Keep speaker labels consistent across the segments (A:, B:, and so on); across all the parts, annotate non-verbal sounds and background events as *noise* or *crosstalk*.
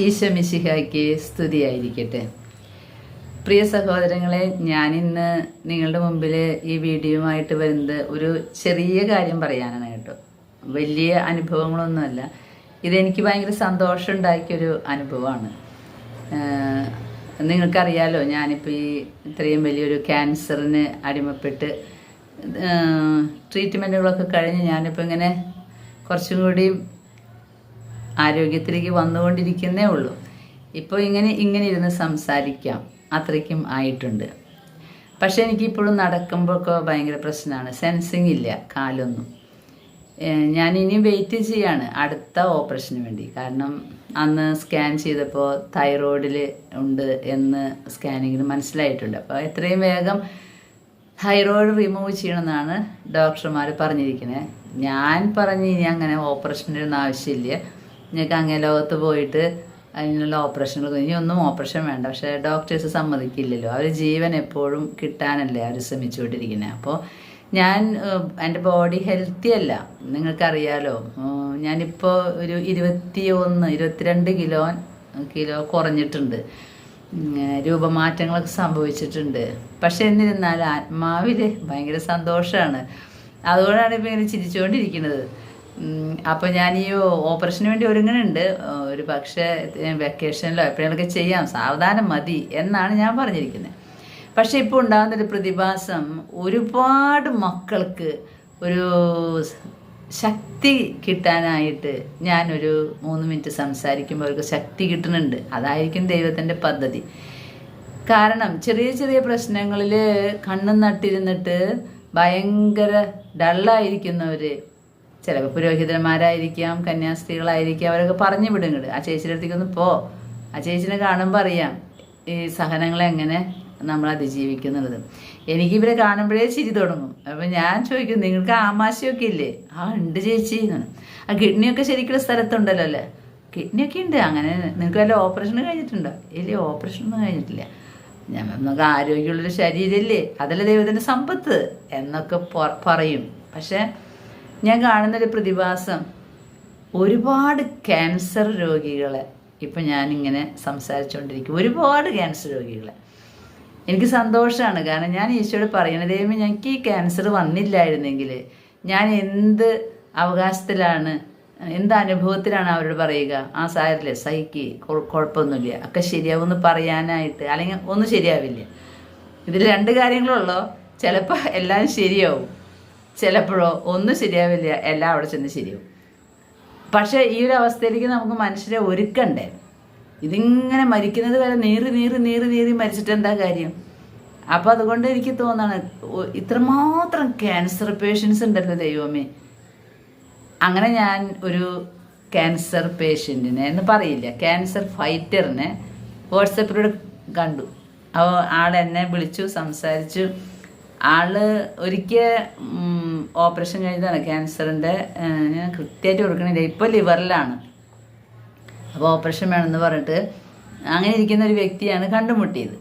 A: ഈശമിശിഹായ്ക്ക് സ്തുതിയായിരിക്കട്ടെ. പ്രിയ സഹോദരങ്ങളെ ഞാനിന്ന് നിങ്ങളുടെ മുമ്പിൽ ഈ വീഡിയോയുമായിട്ട് വരുന്നത് ഒരു ചെറിയ കാര്യം പറയാനാണ് കേട്ടോ. വലിയ അനുഭവങ്ങളൊന്നുമല്ല. ഇതെനിക്ക് ഭയങ്കര സന്തോഷം ഉണ്ടാക്കിയൊരു അനുഭവമാണ് നിങ്ങൾക്കറിയാലോ ഞാനിപ്പോൾ ഈ ഇത്രയും വലിയൊരു ക്യാൻസറിന് അടിമപ്പെട്ട് ട്രീറ്റ്മെന്റുകളൊക്കെ കഴിഞ്ഞ് ഞാനിപ്പോൾ ഇങ്ങനെ കുറച്ചും കൂടി ആരോഗ്യത്തിലേക്ക് വന്നുകൊണ്ടിരിക്കുന്നേ ഉള്ളൂ. ഇപ്പോൾ ഇങ്ങനെ ഇങ്ങനെ ഇരുന്ന് സംസാരിക്കാം. അത്രയ്ക്കും ആയിട്ടുണ്ട്. പക്ഷേ എനിക്കിപ്പോഴും നടക്കുമ്പോഴൊക്കെ ഭയങ്കര പ്രശ്നമാണ്. സെൻസിങ് ഇല്ല കാലൊന്നും. ഞാൻ ഇനി വെയിറ്റ് ചെയ്യാണ് അടുത്ത ഓപ്പറേഷന് വേണ്ടി. കാരണം അന്ന് സ്കാൻ ചെയ്തപ്പോൾ തൈറോയിഡിൽ ഉണ്ട് എന്ന് സ്കാനിങ്ങിന് മനസ്സിലായിട്ടുണ്ട്. അപ്പോൾ എത്രയും വേഗം തൈറോയിഡ് റിമൂവ് ചെയ്യണമെന്നാണ് ഡോക്ടർമാർ പറഞ്ഞിരിക്കുന്നത്. ഞാൻ പറഞ്ഞ് ഇനി അങ്ങനെ ഓപ്പറേഷന്റെ ഒന്നും ആവശ്യമില്ല. നിങ്ങൾക്ക് അങ്ങേ ലോകത്ത് പോയിട്ട് അതിനുള്ള ഓപ്പറേഷനുകൾ ഇനി ഒന്നും ഓപ്പറേഷൻ വേണ്ട. പക്ഷേ ഡോക്ടേഴ്സ് സമ്മതിക്കില്ലല്ലോ. അവർ ജീവൻ എപ്പോഴും കിട്ടാനല്ലേ അവർ ശ്രമിച്ചുകൊണ്ടിരിക്കുന്നത് അപ്പോൾ ഞാൻ എന്റെ ബോഡി ഹെൽത്തി അല്ല. നിങ്ങൾക്കറിയാലോ. ഞാനിപ്പോൾ ഒരു ഇരുപത്തി ഒന്ന് ഇരുപത്തിരണ്ട് കിലോ കിലോ കുറഞ്ഞിട്ടുണ്ട്. രൂപമാറ്റങ്ങളൊക്കെ സംഭവിച്ചിട്ടുണ്ട്. പക്ഷെ എന്നിരുന്നാൽ ആത്മാവിൽ ഭയങ്കര സന്തോഷമാണ് അതുകൊണ്ടാണ് ഇപ്പം ഇങ്ങനെ ചിരിച്ചുകൊണ്ടിരിക്കുന്നത്. അപ്പോൾ ഞാൻ ഈ ഓപ്പറേഷന് വേണ്ടി ഒരുങ്ങുന്നുണ്ട് ഒരു പക്ഷേ വെക്കേഷനിലോ എപ്പോഴെങ്കിലൊക്കെ ചെയ്യാം. സാവധാനം മതി എന്നാണ് ഞാൻ പറഞ്ഞിരിക്കുന്നത്. പക്ഷെ ഇപ്പോൾ ഉണ്ടാകുന്നൊരു പ്രതിഭാസം ഒരുപാട് മക്കൾക്ക് ഒരു ശക്തി കിട്ടാനായിട്ട് ഞാനൊരു മൂന്ന് മിനിറ്റ് സംസാരിക്കുമ്പോൾ അവർക്ക് ശക്തി കിട്ടുന്നുണ്ട്. അതായിരിക്കും ദൈവത്തിന്റെ പദ്ധതി. കാരണം ചെറിയ ചെറിയ പ്രശ്നങ്ങളിൽ കണ്ണും നട്ടിരുന്നിട്ട് ഭയങ്കര ഡള്ളായിരിക്കുന്നവർ ചിലപ്പോൾ പുരോഹിതന്മാരായിരിക്കാം കന്യാസ്ത്രീകളായിരിക്കാം അവരൊക്കെ പറഞ്ഞു വിടുങ്ങട് ആ ചേച്ചിയുടെ അടുത്തേക്കൊന്ന് പോ. ആ ചേച്ചിനെ കാണുമ്പോൾ അറിയാം ഈ സഹനങ്ങളെ എങ്ങനെ നമ്മൾ അതിജീവിക്കുന്നുള്ളത്. എനിക്ക് ഇവരെ കാണുമ്പോഴേ ചിരി തുടങ്ങും. അപ്പം ഞാൻ ചോദിക്കും നിങ്ങൾക്ക് ആമാശയൊക്കെ ഇല്ലേ? ആ ഉണ്ട് ചേച്ചി ആ കിഡ്നിയൊക്കെ ശരിക്കുള്ള സ്ഥലത്തുണ്ടല്ലോ അല്ലേ? കിഡ്നിയൊക്കെ ഉണ്ട്. അങ്ങനെ നിങ്ങൾക്ക് വല്ല ഓപ്പറേഷൻ കഴിഞ്ഞിട്ടുണ്ടോ? ഇല്ല ഓപ്പറേഷൻ ഒന്നും കഴിഞ്ഞിട്ടില്ല. ഞാൻ നമുക്ക് ആരോഗ്യമുള്ളൊരു ശരീരമില്ലേ? അതല്ല ദൈവത്തിന്റെ സമ്പത്ത്? എന്നൊക്കെ പറയും. പക്ഷേ ഞാൻ കാണുന്നൊരു പ്രതിഭാസം ഒരുപാട് ക്യാൻസർ രോഗികളെ ഇപ്പം ഞാനിങ്ങനെ സംസാരിച്ചുകൊണ്ടിരിക്കും ഒരുപാട് ക്യാൻസർ രോഗികളെ. എനിക്ക് സന്തോഷമാണ് കാരണം ഞാൻ ഈശോയോട് പറയണത് ദൈവമേ ഞങ്ങൾക്ക് ഈ ക്യാൻസർ വന്നില്ലായിരുന്നെങ്കിൽ ഞാൻ എന്ത് അവകാശത്തിലാണ് എന്ത് അനുഭവത്തിലാണ് അവരോട് പറയുക? ആ സാരില്ലേ സഹിക്ക് കുഴപ്പമൊന്നുമില്ല ഒക്കെ ശരിയാവുമെന്ന് പറയാനായിട്ട് അല്ലെങ്കിൽ ഒന്നും ശരിയാവില്ല. ഇതിൽ രണ്ട് കാര്യങ്ങളുള്ളോ? ചിലപ്പോൾ എല്ലാം ശരിയാവും. ചിലപ്പോഴോ ഒന്നും ശരിയാവില്ല എല്ലാം അവിടെ ചെന്ന് ശരിയാവും. പക്ഷേ ഈ ഒരു അവസ്ഥയിലേക്ക് നമുക്ക് മനുഷ്യരെ ഒരുക്കണ്ടേ? ഇതിങ്ങനെ മരിക്കുന്നത് വരെ നീറി നീറി നീറി നീറി മരിച്ചിട്ട് എന്താ കാര്യം? അപ്പം അതുകൊണ്ട് എനിക്ക് തോന്നാണ് ഇത്രമാത്രം ക്യാൻസർ പേഷ്യൻസ് ഉണ്ടല്ലോ ദൈവമേ. അങ്ങനെ ഞാൻ ഒരു ക്യാൻസർ പേഷ്യന്റിനെ എന്ന് പറയില്ല ക്യാൻസർ ഫൈറ്ററിനെ വാട്സപ്പിലൂടെ കണ്ടു. അപ്പോൾ ആൾ എന്നെ വിളിച്ചു സംസാരിച്ചു. ആൾ ഒരിക്കൽ ഓപ്പറേഷൻ കഴിഞ്ഞതാണ് ക്യാൻസറിന്റെ ഞാൻ കൃത്യമായിട്ട് കൊടുക്കണില്ല. ഇപ്പോൾ ലിവറിലാണ്. അപ്പോൾ ഓപ്പറേഷൻ വേണമെന്ന് പറഞ്ഞിട്ട് അങ്ങനെ ഇരിക്കുന്ന ഒരു വ്യക്തിയാണ് കണ്ടുമുട്ടിയത്.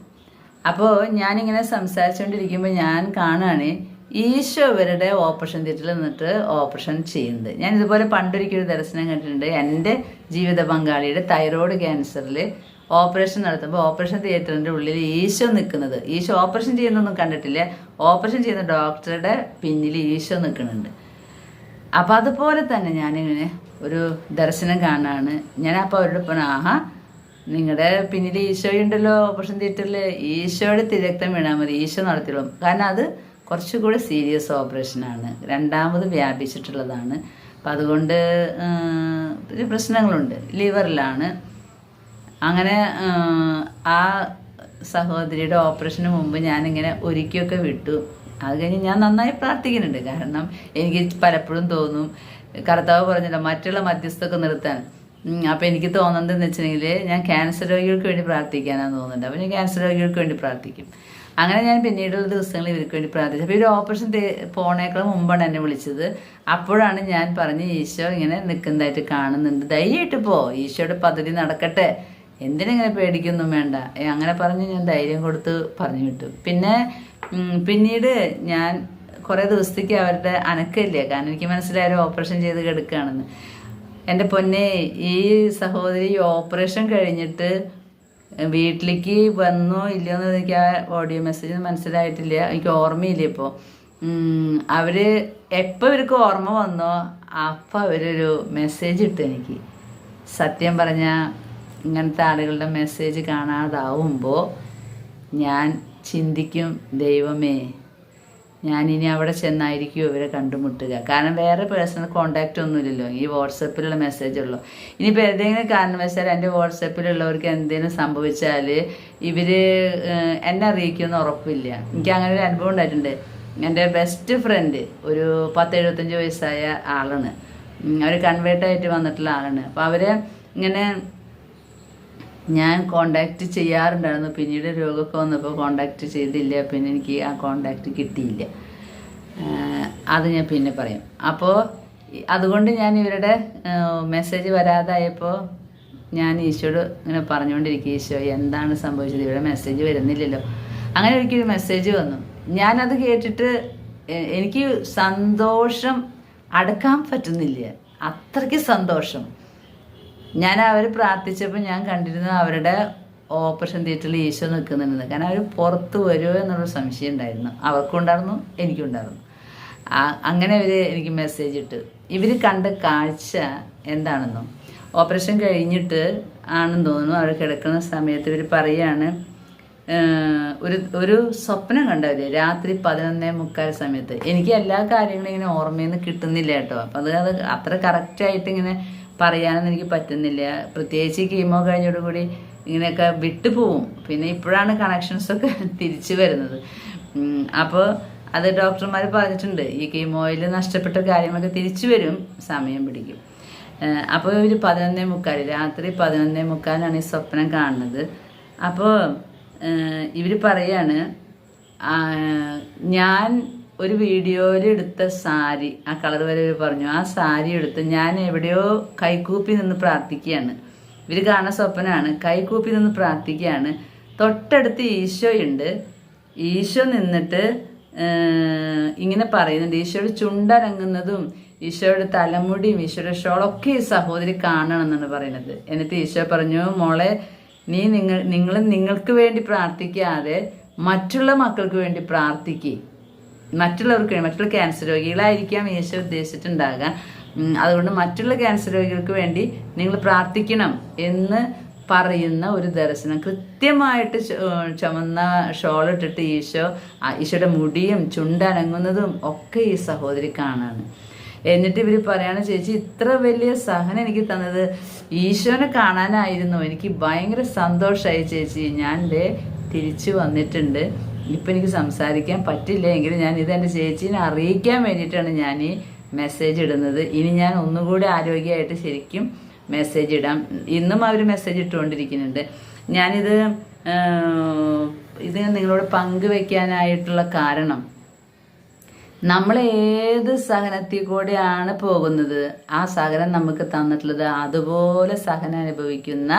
A: അപ്പോൾ ഞാനിങ്ങനെ സംസാരിച്ചുകൊണ്ടിരിക്കുമ്പോൾ ഞാൻ കാണുകയാണ് ഈശോ ഇവരുടെ ഓപ്പറേഷൻ തിയേറ്ററിൽ നിന്നിട്ട് ഓപ്പറേഷൻ ചെയ്യുന്നത്. ഞാൻ ഇതുപോലെ പണ്ടൊരിക്കലും ദർശനം കണ്ടിട്ടുണ്ട്. എന്റെ ജീവിത പങ്കാളിയുടെ തൈറോയ്ഡ് ക്യാൻസറിൽ ഓപ്പറേഷൻ നടത്തുമ്പോൾ ഓപ്പറേഷൻ തിയേറ്ററിന്റെ ഉള്ളിൽ ഈശോ നിൽക്കുന്നത്. ഈശോ ഓപ്പറേഷൻ ചെയ്യുന്നൊന്നും കണ്ടിട്ടില്ല. ഓപ്പറേഷൻ ചെയ്യുന്ന ഡോക്ടറുടെ പിന്നിൽ ഈശോ നിൽക്കുന്നുണ്ട്. അപ്പം അതുപോലെ തന്നെ ഞാനിങ്ങനെ ഒരു ദർശനം കാണാണ്. ഞാൻ അപ്പോൾ അവരോട് പറഞ്ഞു ആഹാ നിങ്ങളുടെ പിന്നിൽ ഈശോ ഉണ്ടല്ലോ ഓപ്പറേഷൻ തിയേറ്ററിൽ. ഈശോയുടെ തിരക്തം വീണാൽ മതി. ഈശോ നടത്തിയോളും കാരണം അത് കുറച്ചുകൂടി സീരിയസ് ഓപ്പറേഷനാണ് രണ്ടാമത് വ്യാപിച്ചിട്ടുള്ളതാണ്. അപ്പം അതുകൊണ്ട് പ്രശ്നങ്ങളുണ്ട്. ലിവറിലാണ്. അങ്ങനെ ആ സഹോദരിയുടെ ഓപ്പറേഷന് മുമ്പ് ഞാനിങ്ങനെ ഒരുക്കിയൊക്കെ വിട്ടു. അത് കഴിഞ്ഞ് ഞാൻ നന്നായി പ്രാർത്ഥിക്കുന്നുണ്ട്. കാരണം എനിക്ക് പലപ്പോഴും തോന്നും കർത്താവ് പറഞ്ഞല്ലോ മറ്റുള്ള മധ്യസ്ഥൊക്കെ നിർത്താൻ. അപ്പം എനിക്ക് തോന്നുന്നത് എന്ന് വെച്ചിട്ടുണ്ടെങ്കിൽ ഞാൻ ക്യാൻസർ രോഗികൾക്ക് വേണ്ടി പ്രാർത്ഥിക്കാനാണ് തോന്നുന്നുണ്ട്. അപ്പം ഞാൻ ക്യാൻസർ രോഗികൾക്ക് വേണ്ടി പ്രാർത്ഥിക്കും. അങ്ങനെ ഞാൻ പിന്നീടുള്ള ദിവസങ്ങളിൽ ഇവർക്ക് വേണ്ടി പ്രാർത്ഥിച്ചു. അപ്പോൾ ഇവർ ഓപ്പറേഷൻ പോണേക്കാൾ മുമ്പാണ് എന്നെ വിളിച്ചത്. അപ്പോഴാണ് ഞാൻ പറഞ്ഞ് ഈശോ ഇങ്ങനെ നിൽക്കുന്നതായിട്ട് കാണുന്നുണ്ട്. ധൈര്യമായിട്ട് പോ. ഈശോയുടെ പദ്ധതി നടക്കട്ടെ. എന്തിനിങ്ങനെ പേടിക്കൊന്നും വേണ്ട. അങ്ങനെ പറഞ്ഞ് ഞാൻ ധൈര്യം കൊടുത്ത് പറഞ്ഞു വിട്ടു. പിന്നെ പിന്നീട് ഞാൻ കുറേ ദിവസത്തേക്ക് അവരുടെ അനക്കമില്ല? കാരണം എനിക്ക് മനസ്സിലായാലും ഓപ്പറേഷൻ ചെയ്ത് കിടക്കുകയാണെന്ന്. എന്റെ പൊന്നെ ഈ സഹോദരി ഓപ്പറേഷൻ കഴിഞ്ഞിട്ട് വീട്ടിലേക്ക് വന്നോ ഇല്ലയോ എന്ന് എനിക്ക് ആ ഓഡിയോ മെസ്സേജ് മനസ്സിലായിട്ടില്ല. എനിക്ക് ഓർമ്മയില്ല ഇപ്പോൾ. അവർ എപ്പോൾ ഇവർക്ക് ഓർമ്മ വന്നോ അപ്പം അവരൊരു മെസ്സേജ് ഇട്ടു എനിക്ക്. സത്യം പറഞ്ഞാൽ ഇങ്ങനത്തെ ആളുകളുടെ മെസ്സേജ് കാണാതാവുമ്പോൾ ഞാൻ ചിന്തിക്കും ദൈവമേ ഞാൻ ഇനി അവിടെ ചെന്നായിരിക്കും ഇവരെ കണ്ടുമുട്ടുക. കാരണം വേറെ പേഴ്സണൽ കോണ്ടാക്റ്റ് ഒന്നുമില്ലല്ലോ. ഈ വാട്സപ്പിലുള്ള മെസ്സേജ് ഉള്ളൂ. ഇനിയിപ്പോൾ ഏതെങ്കിലും കാരണവശാൽ എന്റെ വാട്സപ്പിലുള്ളവർക്ക് എന്തെങ്കിലും സംഭവിച്ചാൽ ഇവർ എന്നെ അറിയിക്കുമെന്ന് ഉറപ്പില്ല. എനിക്ക് അങ്ങനെ ഒരു അനുഭവം ഉണ്ടായിട്ടുണ്ട്. എന്റെ ബെസ്റ്റ് ഫ്രണ്ട് ഒരു പത്ത് എഴുപത്തഞ്ച് വയസ്സായ ആളാണ്. അവർ കൺവേർട്ടായിട്ട് വന്നിട്ടുള്ള ആളാണ്. അപ്പോൾ അവരെ ഇങ്ങനെ ഞാൻ കോണ്ടാക്ട് ചെയ്യാറുണ്ടായിരുന്നു. പിന്നീട് രോഗമൊക്കെ വന്നപ്പോൾ കോണ്ടാക്ട് ചെയ്തില്ല. പിന്നെ എനിക്ക് ആ കോണ്ടാക്ട് കിട്ടിയില്ല. അത് ഞാൻ പിന്നെ പറയാം. അപ്പോൾ അതുകൊണ്ട് ഞാൻ ഇവരുടെ മെസ്സേജ് വരാതായപ്പോൾ ഞാൻ ഈശോയോട് ഇങ്ങനെ പറഞ്ഞുകൊണ്ടിരിക്കുക ഈശോ എന്താണ് സംഭവിച്ചത്? ഇവിടെ മെസ്സേജ് വരുന്നില്ലല്ലോ. അങ്ങനെ ഒരിക്കലും മെസ്സേജ് വന്നു. ഞാനത് കേട്ടിട്ട് എനിക്ക് സന്തോഷം അടക്കാൻ പറ്റുന്നില്ല. അത്രയ്ക്ക് സന്തോഷം. ഞാൻ അവർ പ്രാർത്ഥിച്ചപ്പോൾ ഞാൻ കണ്ടിരുന്നു അവരുടെ ഓപ്പറേഷൻ തിയേറ്ററിൽ ഈശോ നിൽക്കുന്നുണ്ടെന്ന്. കാരണം അവർ പുറത്ത് വരുമോ എന്നുള്ള സംശയം ഉണ്ടായിരുന്നു. അവർക്കും ഉണ്ടായിരുന്നു എനിക്കും ഉണ്ടായിരുന്നു അങ്ങനെ അവർ എനിക്ക് മെസ്സേജ് ഇട്ട്. ഇവർ കണ്ട കാഴ്ച എന്താണെന്നും? ഓപ്പറേഷൻ കഴിഞ്ഞിട്ട് ആണെന്ന് തോന്നുന്നു. അവർ കിടക്കുന്ന സമയത്ത് ഇവർ പറയാണ് ഒരു ഒരു സ്വപ്നം കണ്ടവർ രാത്രി പതിനൊന്നേ മുക്കാൽ സമയത്ത്. എനിക്ക് എല്ലാ കാര്യങ്ങളും ഇങ്ങനെ ഓർമ്മയിൽ നിന്ന് കിട്ടുന്നില്ല കേട്ടോ. അപ്പം അത് അത് അത്ര കറക്റ്റായിട്ട് ഇങ്ങനെ പറയാനൊന്നും എനിക്ക് പറ്റുന്നില്ല. പ്രത്യേകിച്ച് കീമോ കഴിഞ്ഞോടുകൂടി ഇങ്ങനെയൊക്കെ വിട്ടുപോവും. പിന്നെ ഇപ്പോഴാണ് കണക്ഷൻസൊക്കെ *laughs* തിരിച്ചു വരുന്നത്. അപ്പോൾ അത് ഡോക്ടർമാർ പറഞ്ഞിട്ടുണ്ട്. ഈ കീമോയിൽ നഷ്ടപ്പെട്ട കാര്യങ്ങളൊക്കെ തിരിച്ചു വരും. സമയം പിടിക്കും. അപ്പോൾ ഒരു പതിനൊന്നേ മുക്കാൽ രാത്രി പതിനൊന്നേ മുക്കാലാണ് ഈ സ്വപ്നം കാണുന്നത്. അപ്പോൾ ഇവർ പറയാണ് ഞാൻ ഒരു വീഡിയോയിൽ എടുത്ത സാരി ആ കളർ വരെ പറഞ്ഞു. ആ സാരി എടുത്ത് ഞാൻ എവിടെയോ കൈകൂപ്പി നിന്ന് പ്രാർത്ഥിക്കുകയാണ്. ഇവർ കാണുന്ന സ്വപ്നമാണ് കൈകൂപ്പി നിന്ന് പ്രാർത്ഥിക്കുകയാണ്. തൊട്ടടുത്ത് ഈശോയുണ്ട്. ഈശോ നിന്നിട്ട് ഇങ്ങനെ പറയുന്നുണ്ട്. ഈശോയുടെ ചുണ്ടനങ്ങുന്നതും ഈശോയുടെ തലമുടിയും ഈശോയുടെ ഷോളൊക്കെ ഈ സഹോദരി കാണണം എന്നാണ് പറയുന്നത്. എന്നിട്ട് ഈശോ പറഞ്ഞു മോളെ നീ നിങ്ങൾ നിങ്ങൾ നിങ്ങൾക്ക് വേണ്ടി പ്രാർത്ഥിക്കാതെ മറ്റുള്ള മക്കൾക്ക് വേണ്ടി പ്രാർത്ഥിക്കുക മറ്റുള്ളവർക്ക് മറ്റുള്ള ക്യാൻസർ രോഗികളായിരിക്കാം യേശു ഉദ്ദേശിച്ചിട്ടുണ്ടാകുക അതുകൊണ്ട് മറ്റുള്ള ക്യാൻസർ രോഗികൾക്ക് വേണ്ടി നിങ്ങൾ പ്രാർത്ഥിക്കണം എന്ന് പറയുന്ന ഒരു ദർശനം. കൃത്യമായിട്ട് ചുമന്ന ഷോൾ ഇട്ടിട്ട് ഈശോ ഈശോയുടെ മുടിയും ചുണ്ടനങ്ങുന്നതും ഒക്കെ ഈ സഹോദരി കാണാണ്. എന്നിട്ട് ഇവർ പറയാണ് ചേച്ചി ഇത്ര വലിയ സഹനം എനിക്ക് തന്നത് ഈശോനെ കാണാനായിരുന്നു. എനിക്ക് ഭയങ്കര സന്തോഷമായി ചേച്ചി. ഞാൻ തിരിച്ചു വന്നിട്ടുണ്ട്. ഇപ്പം എനിക്ക് സംസാരിക്കാൻ പറ്റില്ല എങ്കിലും ഞാൻ ഇത് എന്റെ ചേച്ചീനെ അറിയിക്കാൻ വേണ്ടിയിട്ടാണ് ഞാൻ ഈ മെസ്സേജ് ഇടുന്നത്. ഇനി ഞാൻ ഒന്നുകൂടി ആരോഗ്യമായിട്ട് ശരിക്കും മെസ്സേജ് ഇടാം. ഇന്നും അവർ മെസ്സേജ് ഇട്ടുകൊണ്ടിരിക്കുന്നുണ്ട്. ഞാനിത് ഇത് നിങ്ങളോട് പങ്കുവെക്കാനായിട്ടുള്ള കാരണം നമ്മൾ ഏത് സഹനത്തിൽ കൂടെയാണ് പോകുന്നത്? ആ സഹനം നമുക്ക് തന്നിട്ടുള്ളത് അതുപോലെ സഹനം അനുഭവിക്കുന്ന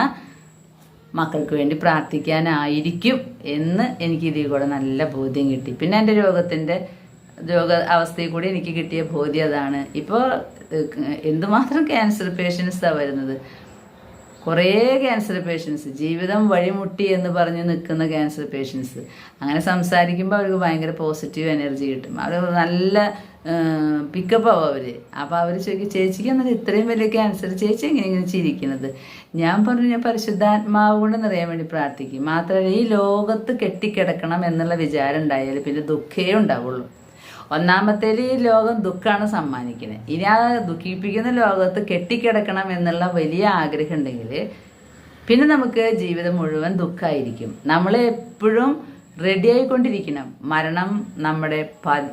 A: മക്കൾക്ക് വേണ്ടി പ്രാർത്ഥിക്കാനായിരിക്കും എന്ന് എനിക്ക് ഇതിൽ കൂടെ നല്ല ബോധ്യം കിട്ടി. പിന്നെ എന്റെ രോഗത്തിന്റെ രോഗ അവസ്ഥയിൽ കൂടി എനിക്ക് കിട്ടിയ ബോധ്യം അതാണ്. ഇപ്പോൾ എന്തുമാത്രം ക്യാൻസർ പേഷ്യൻസാണ് വരുന്നത്? കുറേ ക്യാൻസർ പേഷ്യൻസ് ജീവിതം വഴിമുട്ടി എന്ന് പറഞ്ഞ് നിൽക്കുന്ന ക്യാൻസർ പേഷ്യൻസ് അങ്ങനെ സംസാരിക്കുമ്പോൾ അവർക്ക് ഭയങ്കര പോസിറ്റീവ് എനർജി കിട്ടും. അവർ നല്ല പിക്കപ്പ് ആവും അവർ അപ്പോൾ അവർ ചോദിക്കും ചേച്ചിക്ക് എന്നാൽ ഇത്രയും വലിയ ക്യാൻസർ ചേച്ചി എങ്ങനെ ഇങ്ങനെ ചിരിക്കുന്നത്? ഞാൻ പറഞ്ഞു ഞാൻ പരിശുദ്ധാത്മാവ് കൊണ്ട് നിറയാൻ വേണ്ടി പ്രാർത്ഥിക്കും. മാത്രമല്ല ഈ ലോകത്ത് കെട്ടിക്കിടക്കണം എന്നുള്ള വിചാരം ഉണ്ടായാൽ പിന്നെ ദുഃഖേ ഉണ്ടാവുള്ളൂ. ഒന്നാമത്തേൽ ഈ ലോകം ദുഃഖമാണ് സമ്മാനിക്കുന്നത് ഇനി ആ ദുഃഖിപ്പിക്കുന്ന ലോകത്ത് കെട്ടിക്കിടക്കണം എന്നുള്ള വലിയ ആഗ്രഹം ഉണ്ടെങ്കിൽ പിന്നെ നമുക്ക് ജീവിതം മുഴുവൻ ദുഃഖമായിരിക്കും നമ്മൾ എപ്പോഴും റെഡി ആയിക്കൊണ്ടിരിക്കണം. മരണം നമ്മുടെ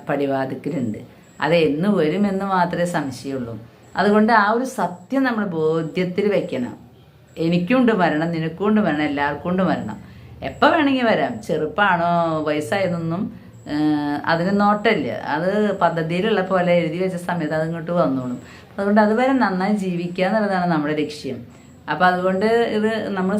A: പടിവാതിക്കലുണ്ട്. അത് എന്ന് വരുമെന്ന് മാത്രമേ സംശയമുള്ളൂ. അതുകൊണ്ട് ആ ഒരു സത്യം നമ്മൾ ബോധ്യത്തിൽ വെക്കണം. എനിക്കുണ്ട് മരണം നിനക്കുണ്ട് വരണം എല്ലാവർക്കും ഉണ്ട് മരണം എപ്പോൾ വേണമെങ്കിൽ വരാം. ചെറുപ്പമാണോ വയസ്സായതൊന്നും അതിന് നോട്ടല്ല. അത് പദ്ധതിയിലുള്ള പോലെ എഴുതി വെച്ച സമയത്ത് അത് ഇങ്ങോട്ട് വന്നോളും. അതുകൊണ്ട് അതുവരെ നന്നായി ജീവിക്കുക എന്നുള്ളതാണ് നമ്മുടെ ലക്ഷ്യം. അപ്പം അതുകൊണ്ട് ഇത് നമ്മൾ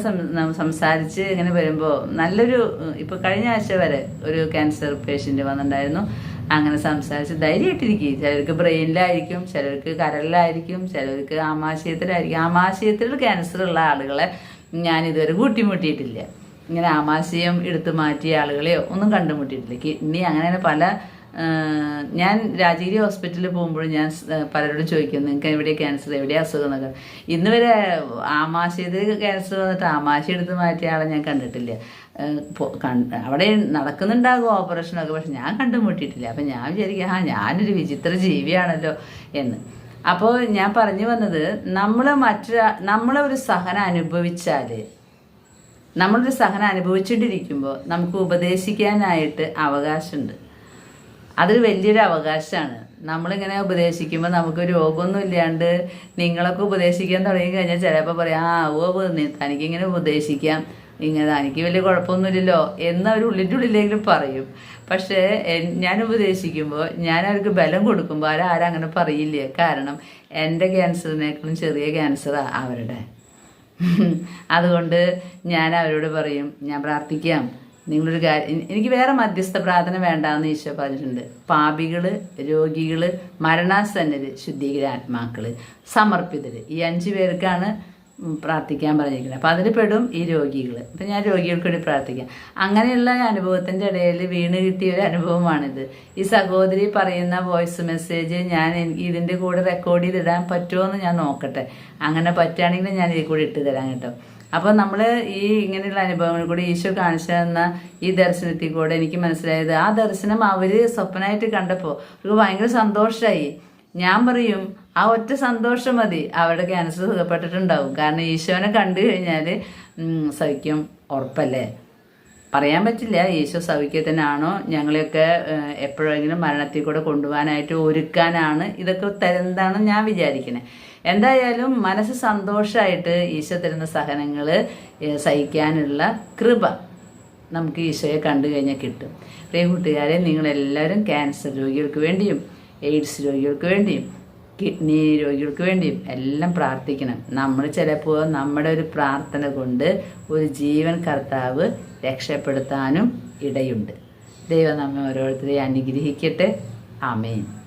A: സംസാരിച്ച് ഇങ്ങനെ വരുമ്പോൾ നല്ലൊരു ഇപ്പോൾ കഴിഞ്ഞ ആഴ്ച വരെ ഒരു ക്യാൻസർ പേഷ്യന്റ് വന്നിട്ടുണ്ടായിരുന്നു. അങ്ങനെ സംസാരിച്ച് ധൈര്യമായിട്ടിരിക്കും. ചിലർക്ക് ബ്രെയിനിലായിരിക്കും ചിലർക്ക് കരളിലായിരിക്കും ചിലർക്ക് ആമാശയത്തിലായിരിക്കും. ആമാശയത്തിൽ ക്യാൻസർ ഉള്ള ആളുകളെ ഞാൻ ഇതുവരെ കൂട്ടിമുട്ടിയിട്ടില്ല. ഇങ്ങനെ ആമാശയം എടുത്തു മാറ്റിയ ആളുകളെയോ ഒന്നും കണ്ടുമുട്ടിയിട്ടില്ല. കിഡ്നി അങ്ങനെ പല ഞാൻ രാജഗിരി ഹോസ്പിറ്റലിൽ പോകുമ്പോൾ ഞാൻ പലരോടും ചോദിക്കും നിങ്ങൾക്ക് എവിടെ ക്യാൻസർ? എവിടെയാണ് അസുഖം? എന്നൊക്കെ. ഇന്ന് വരെ ആമാശയത്തിൽ ക്യാൻസർ വന്നിട്ട് ആമാശ എടുത്ത് മാറ്റിയ ആളെ ഞാൻ കണ്ടിട്ടില്ല. അവിടെ നടക്കുന്നുണ്ടാകും ഓപ്പറേഷനൊക്കെ പക്ഷെ ഞാൻ കണ്ടുമുട്ടിയിട്ടില്ല. അപ്പം ഞാൻ വിചാരിക്കുക ആ ഞാനൊരു വിചിത്ര ജീവിയാണല്ലോ എന്ന്. അപ്പോൾ ഞാൻ പറഞ്ഞു വന്നത് നമ്മൾ മറ്റൊരു നമ്മളെ ഒരു സഹനം അനുഭവിച്ചാൽ നമ്മളൊരു സഹനം അനുഭവിച്ചുകൊണ്ടിരിക്കുമ്പോൾ നമുക്ക് ഉപദേശിക്കാനായിട്ട് അവകാശമുണ്ട്. അതൊരു വലിയൊരു അവകാശമാണ്. നമ്മളിങ്ങനെ ഉപദേശിക്കുമ്പോൾ നമുക്ക് രോഗമൊന്നും ഇല്ലാണ്ട് നിങ്ങളൊക്കെ ഉപദേശിക്കാൻ തുടങ്ങി കഴിഞ്ഞാൽ ചിലപ്പോൾ പറയാം ആ ഓ തനിക്കിങ്ങനെ ഉപദേശിക്കാം. ഇങ്ങനെ എനിക്ക് വലിയ കുഴപ്പമൊന്നുമില്ലല്ലോ എന്ന് അവർ ഉള്ളിന്റെ ഉള്ളിലെങ്കിലും പറയും. പക്ഷേ ഞാൻ ഉപദേശിക്കുമ്പോൾ ഞാൻ അവർക്ക് ബലം കൊടുക്കുമ്പോൾ അവരാരും അങ്ങനെ പറയില്ല. കാരണം എന്റെ ക്യാൻസറിനേക്കാളും ചെറിയ ക്യാൻസറാണ് അവരുടെ. അതുകൊണ്ട് ഞാൻ അവരോട് പറയും ഞാൻ പ്രാർത്ഥിക്കാം. നിങ്ങളൊരു കാര്യം എനിക്ക് വേറെ മധ്യസ്ഥ പ്രാർത്ഥന വേണ്ടാന്ന് ഈശോ പറഞ്ഞിട്ടുണ്ട്. പാപികൾ രോഗികൾ മരണാസന്നര് ശുദ്ധീകര ആത്മാക്കൾ സമർപ്പിതര്. ഈ അഞ്ച് പേർക്കാണ് പ്രാർത്ഥിക്കാൻ പറഞ്ഞിരിക്കുന്നത്. അപ്പം അതിൽ പെടും ഈ രോഗികൾ അപ്പം ഞാൻ രോഗികൾക്ക് വേണ്ടി പ്രാർത്ഥിക്കാം. അങ്ങനെയുള്ള അനുഭവത്തിന്റെ ഇടയിൽ വീണ് കിട്ടിയ ഒരു അനുഭവമാണിത്. ഈ സഹോദരി പറയുന്ന വോയിസ് മെസ്സേജ് ഞാൻ ഇതിന്റെ കൂടെ റെക്കോർഡ് ചെയ്തിടാൻ പറ്റുമോ എന്ന് ഞാൻ നോക്കട്ടെ. അങ്ങനെ പറ്റുകയാണെങ്കിൽ ഞാൻ ഇതിൽ കൂടെ ഇട്ട് തരാം കേട്ടോ. അപ്പോൾ നമ്മൾ ഈ ഇങ്ങനെയുള്ള അനുഭവങ്ങൾ കൂടി ഈശോ കാണിച്ചു തന്ന ഈ ദർശനത്തിൽ കൂടെ എനിക്ക് മനസ്സിലായത്. ആ ദർശനം അവർ സ്വപ്നമായിട്ട് കണ്ടപ്പോൾ അവർക്ക് ഭയങ്കര സന്തോഷമായി ഞാൻ പറയും ആ ഒറ്റ സന്തോഷം മതി. അവരുടെ ക്യാൻസർ സുഖപ്പെട്ടിട്ടുണ്ടാവും. കാരണം ഈശോനെ കണ്ടു കഴിഞ്ഞാൽ സഹിക്കും ഉറപ്പല്ലേ? പറയാൻ പറ്റില്ല. ഈശോ സൗഖ്യത്തിനാണോ? ഞങ്ങളെയൊക്കെ എപ്പോഴെങ്കിലും മരണത്തിൽ കൂടെ കൊണ്ടുപോകാനായിട്ട് ഒരുക്കാനാണ്. ഇതൊക്കെ തരുന്നതാണ് ഞാൻ വിചാരിക്കുന്നത് എന്തായാലും മനസ്സ് സന്തോഷമായിട്ട് ഈശോ തരുന്ന സഹനങ്ങൾ സഹിക്കാനുള്ള കൃപ നമുക്ക് ഈശോയെ കണ്ടു കഴിഞ്ഞാൽ കിട്ടും. പ്രിയ കൂട്ടുകാരെ നിങ്ങളെല്ലാവരും ക്യാൻസർ രോഗികൾക്ക് വേണ്ടിയും എയ്ഡ്സ് രോഗികൾക്ക് വേണ്ടിയും കിഡ്നി രോഗികൾക്ക് വേണ്ടിയും എല്ലാം പ്രാർത്ഥിക്കണം. നമ്മൾ ചിലപ്പോൾ നമ്മുടെ ഒരു പ്രാർത്ഥന കൊണ്ട് ഒരു ജീവൻ കർത്താവ് രക്ഷപ്പെടുത്താനും ഇടയുണ്ട്. ദൈവം നമ്മെ ഓരോരുത്തരെയും അനുഗ്രഹിക്കട്ടെ. ആമേൻ.